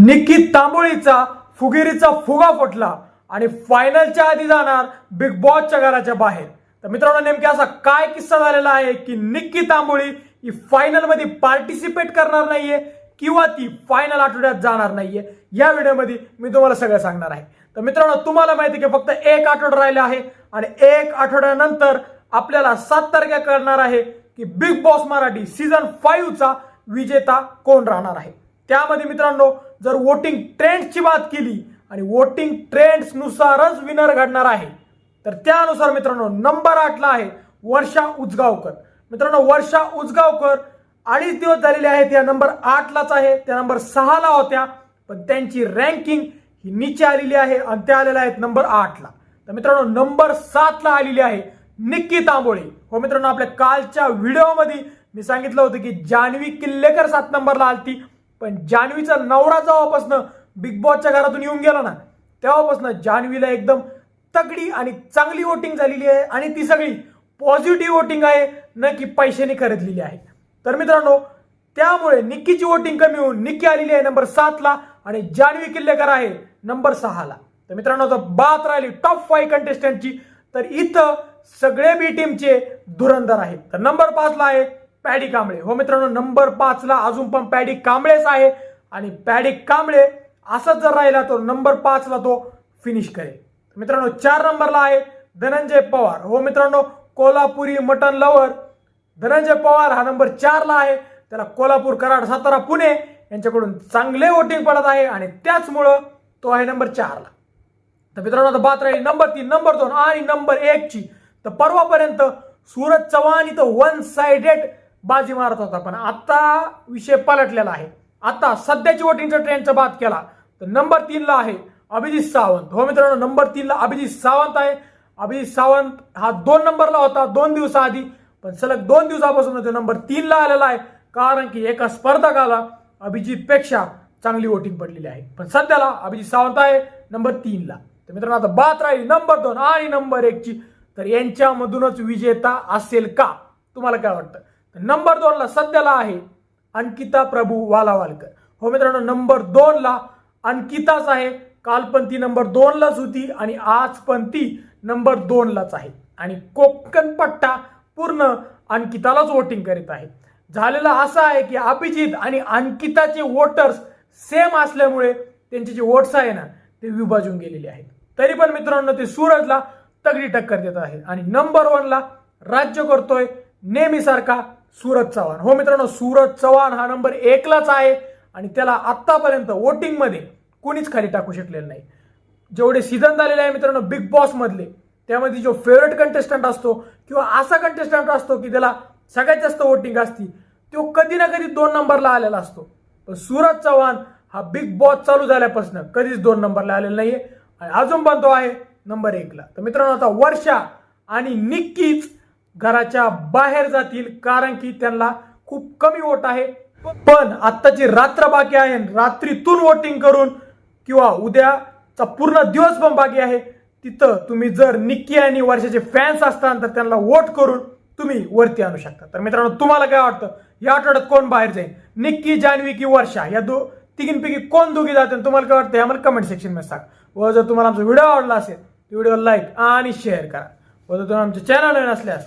निक्की तांबोळीचा फुगेरीचा फुगा फुटला आणि फायनलच्या आधी जाणार बिग बॉसच्या घराच्या बाहेर. तर मित्रांनो नेमके असा काय किस्सा झालेला आहे की निक्की तांबोळी ही फायनलमध्ये पार्टिसिपेट करणार नाहीये किंवा ती फायनल आठवड्यात जाणार नाहीये? या व्हिडिओमध्ये मी तुम्हाला सगळं सांगणार आहे. तर मित्रांनो तुम्हाला माहिती आहे की फक्त एक आठवडा राहिला आहे आणि एक आठवड्यानंतर आपल्याला सात तारखे कळणार आहे की बिग बॉस मराठी सीझन फाईव्हचा विजेता कोण राहणार आहे? त्यामध्ये मित्रांनो जर वोटिंग ट्रेंड्सची बात केली आणि वोटिंग ट्रेंड्सनुसारच विनर घडणार आहे तर त्यानुसार मित्रांनो नंबर आठला आहे वर्षा उजगावकर. मित्रांनो वर्षा उजगावकर अडीच दिवस झालेले आहेत या नंबर आठलाच आहे त्या नंबर सहाला होत्या पण त्यांची रँकिंग ही नीचे आलेली आहे आणि त्या आलेल्या आहेत नंबर आठला. तर मित्रांनो नंबर सातला आलेली आहे निक्की तांबोळी. हो मित्रांनो आपल्या कालच्या व्हिडिओमध्ये मी सांगितलं होतं की जान्हवी किल्लेकर सात नंबरला आलती. पण जान्हवीचा नवरा जेव्हापासनं बिग बॉसच्या घरातून येऊन गेला ना तेव्हापासनं जान्हवीला एकदम तगडी आणि चांगली वोटिंग झालेली आहे आणि ती सगळी पॉझिटिव्ह वोटिंग आहे न की पैशाने खरेदलेली आहे. तर मित्रांनो त्यामुळे निक्कीची वोटिंग कमी होऊन निक्की आलेली आहे नंबर सातला आणि जान्हवी किल्लेकर आहे नंबर सहाला. तर मित्रांनो जर बात राहिली टॉप फाईव्ह कंटेस्टंटची तर इथं सगळे बी टीमचे धुरंधर आहेत. तर नंबर पाचला आहे पॅडी कांबळे. हो मित्रांनो नंबर पाचला अजून पण पॅडी कांबळेच आहे. आणि पॅडी कांबळे असंच जर राहिला तर नंबर पाचला तो फिनिश करेल. मित्रांनो चार नंबरला आहे धनंजय पवार. हो मित्रांनो कोल्हापुरी मटन लवर धनंजय पवार हा नंबर चारला आहे. त्याला कोल्हापूर कराड सातारा पुणे यांच्याकडून चांगले वोटिंग पडत आहे आणि त्याचमुळं तो आहे नंबर चारला. तर मित्रांनो आता बात राहील नंबर तीन नंबर दोन आणि नंबर एकची. तर परवापर्यंत सूरज चव्हाण इथं वन सायडेड बाजी मारत होता. पण आता विषय पलटलेला आहे. आता सध्याची वोटिंगच्या ट्रेंडचा बात केला तर नंबर तीनला आहे अभिजित सावंत. हो मित्रांनो नंबर तीनला अभिजित सावंत आहे. अभिजित सावंत हा दोन नंबरला होता दोन दिवसाआधी पण सलग दोन दिवसापासून तो नंबर तीनला आलेला आहे. कारण की एका स्पर्धकाला अभिजितपेक्षा चांगली वोटिंग पडलेली आहे. पण सध्याला अभिजित सावंत आहे नंबर तीनला तर मित्रांनो आता बात राहील नंबर दोन आणि नंबर एकची तर यांच्यामधूनच विजेता असेल का? तुम्हाला काय वाटतं? नंबर दोनला सध्याला आहे अंकिता प्रभू वालावालकर. हो मित्रांनो नंबर दोनला अंकिताच आहे. काल पण ती नंबर दोनलाच होती आणि आज पण ती नंबर दोनलाच आहे. आणि कोकण पट्टा पूर्ण अंकितालाच वोटिंग करीत आहे. झालेलं असं आहे की अभिजित आणि अंकिताचे वोटर्स सेम असल्यामुळे त्यांचे जे वोट्स आहे ना ते विभाजून गेलेले आहेत. तरी पण मित्रांनो ते सूरजला तगडी टक्कर देत आहे. आणि नंबर वनला राज्य करतोय नेहमीसारखा सूरज चव्हाण. हो मित्रांनो सूरज चव्हाण हा नंबर एकलाच आहे आणि त्याला आत्तापर्यंत वोटिंगमध्ये कोणीच खाली टाकू शकलेलं नाही. जेवढे सीझन झालेले आहे मित्रांनो बिग बॉसमधले त्यामध्ये जो फेवरेट कंटेस्टंट असतो किंवा असा कंटेस्टंट असतो की त्याला सगळ्यात जास्त वोटिंग असती तो कधी ना कधी दोन नंबरला आलेला असतो. पण सूरज चव्हाण हा बिग बॉस चालू झाल्यापासून कधीच दोन नंबरला आलेला नाहीये. आणि अजून पण तो आहे नंबर एकला. तर मित्रांनो आता वर्षा आणि निक्कीच घराच्या बाहेर जातील कारण की त्यांना खूप कमी वोट आहे. पण आत्ताची रात्र बाकी आहे रात्रीतून वोटिंग करून किंवा उद्याचा पूर्ण दिवस पण बाकी आहे तिथं तुम्ही जर निक्की आणि वर्षाचे फॅन्स असतात तर त्यांना वोट करून तुम्ही वरती आणू शकता. तर मित्रांनो तुम्हाला काय वाटतं? या आठवड्यात कोण बाहेर जाईल? निक्की जान्हवी की वर्षा? या दो तिघींपैकी कोण दोघी जाते तुम्हाला काय वाटतं? आम्हाला कमेंट सेक्शनमध्ये सांग. व जर तुम्हाला आमचा व्हिडिओ आवडला असेल तर व्हिडिओ लाईक आणि शेअर करा. व जर तुम्ही आमच्या चॅनल नसल्यास